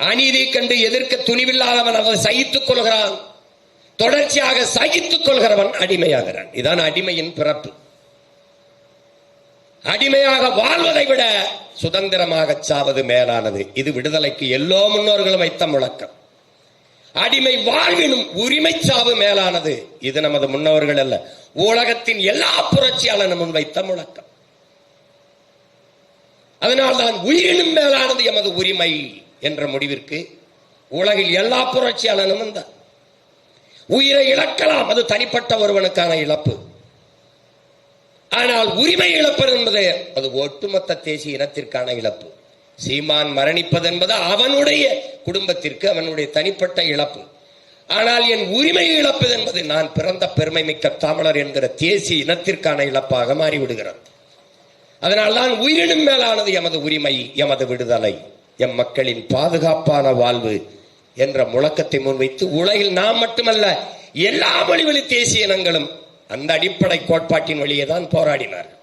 அநீதி கண்டு எதிர்க்க துணிவில்லாதவன் அவன் சகித்துக் கொள்கிறான். தொடர்ச்சியாக சகித்துக் கொள்கிறவன் அடிமையாகிறான். இதான் அடிமையின் பிறப்பு. அடிமையாக வாழ்வதை விட சுதந்திரமாக சாவது மேலானது. இது விடுதலைக்கு எல்லோ முன்னோர்களும் வைத்த முழக்கம். அடிமை வாழ்வினும் உரிமை சாவு மேலானது. இது நமது முன்னோர்கள் அல்ல. உலகத்தின் எல்லா புரட்சியாளனும் முன்வைத்த முழக்கம். அதனால்தான் உயிரினும் மேலானது எமது உரிமை. என்ற முடிவிற்கு உலகில் எல்லா புரட்சியாளனும் வந்தார். உயிரை இழக்கலாம் அது தனிப்பட்ட ஒருவனுக்கான இழப்பு. ஆனால் உரிமை இழப்பு என்பது அது ஒட்டுமொத்த தேசிய இனத்திற்கான இழப்பு. சீமான் மரணிப்பது என்பது அவனுடைய குடும்பத்திற்கு அவனுடைய தனிப்பட்ட இழப்பு. ஆனால் என் உரிமை இழப்பது என்பது நான் பிறந்த பெருமை மிக்க தமிழர் என்கிற தேசிய இனத்திற்கான இழப்பாக மாறிவிடுகிறது. அதனால்தான் உயிரினும் மேலானது எமது உரிமை எமது விடுதலை. எம் மக்களின் பாதுகாப்பான வாழ்வு என்ற முழக்கத்தை முன்வைத்து உலகில் நாம் மட்டுமல்ல எல்லா மொழிவழி தேசிய இனங்களும் அந்த அடிப்படை கோட்பாட்டின் வழியே தான் போராடினார்கள்.